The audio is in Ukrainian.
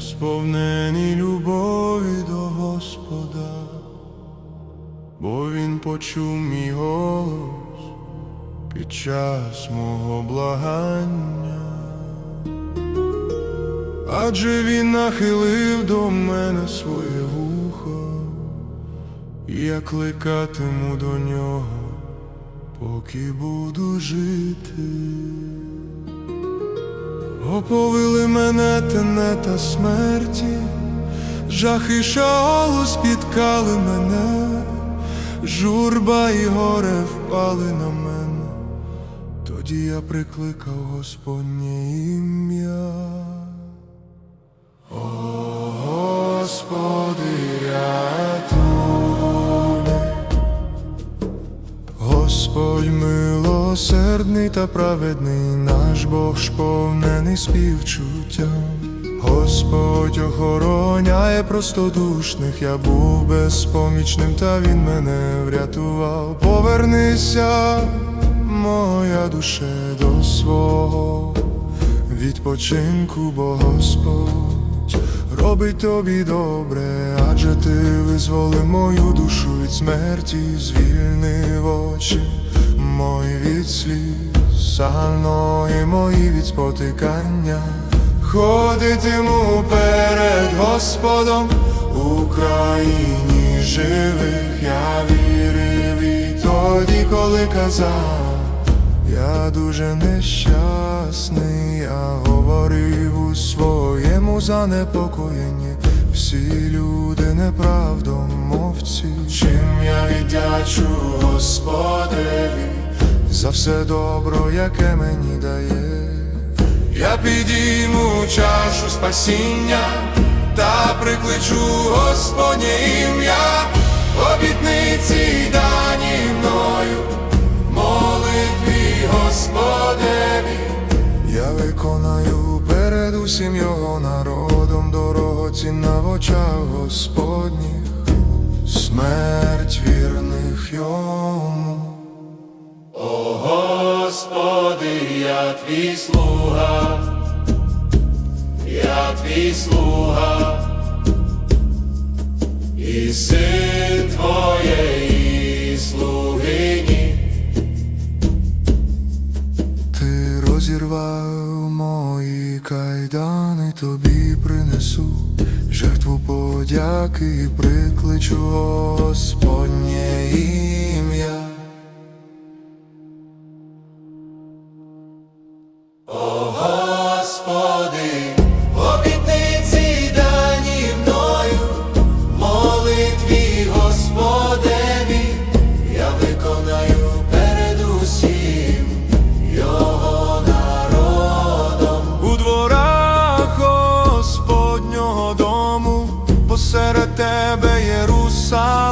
сповнений любові до Господа, бо Він почув мій голос під час мого благання. Адже він нахилив до мене своє вухо, і я кликатиму до нього, поки буду жити. Оповили мене тенета смерті, жах і шалу спіткали мене, журба і горе впали на мене, тоді я прикликав Господнє ім'я. О, Господи, рятуй. Господь милосердний та праведний, наш Бог сповнений співчуттям. Господь охороняє простодушних, я був безпомічним, та він мене врятував. Повернися, моя душе, до свого відпочинку, бо Господь робить тобі добре, адже ти визволив мою душу від смерті, звільнив очі мої від сліз, ноги мої від спотикання. Ходитиму перед Господом у країні живих, я вірив і тоді, коли казав. Я дуже нещасний, я говорив у своєму занепокоєнні. Всі люди неправдомовці. Чим я віддячу Господеві за все добро, яке мені дає. Я підійму чашу спасіння та прикличу Господнє ім'я, обітниці дані мною молитві Господеві, я виконаю перед усім його народом дорогоцінна в очах Господніх, смерть вірних йому. Твій слуга, я твій слуга, і син твоєї слугині. Ти розірвав мої кайдани, тобі принесу жертву подяки, прикличу Господнє Господи, обітниці дані мною, молитві Господеві, я виконаю перед усім його народом. У дворах Господнього дому, посеред тебе Єрусалим.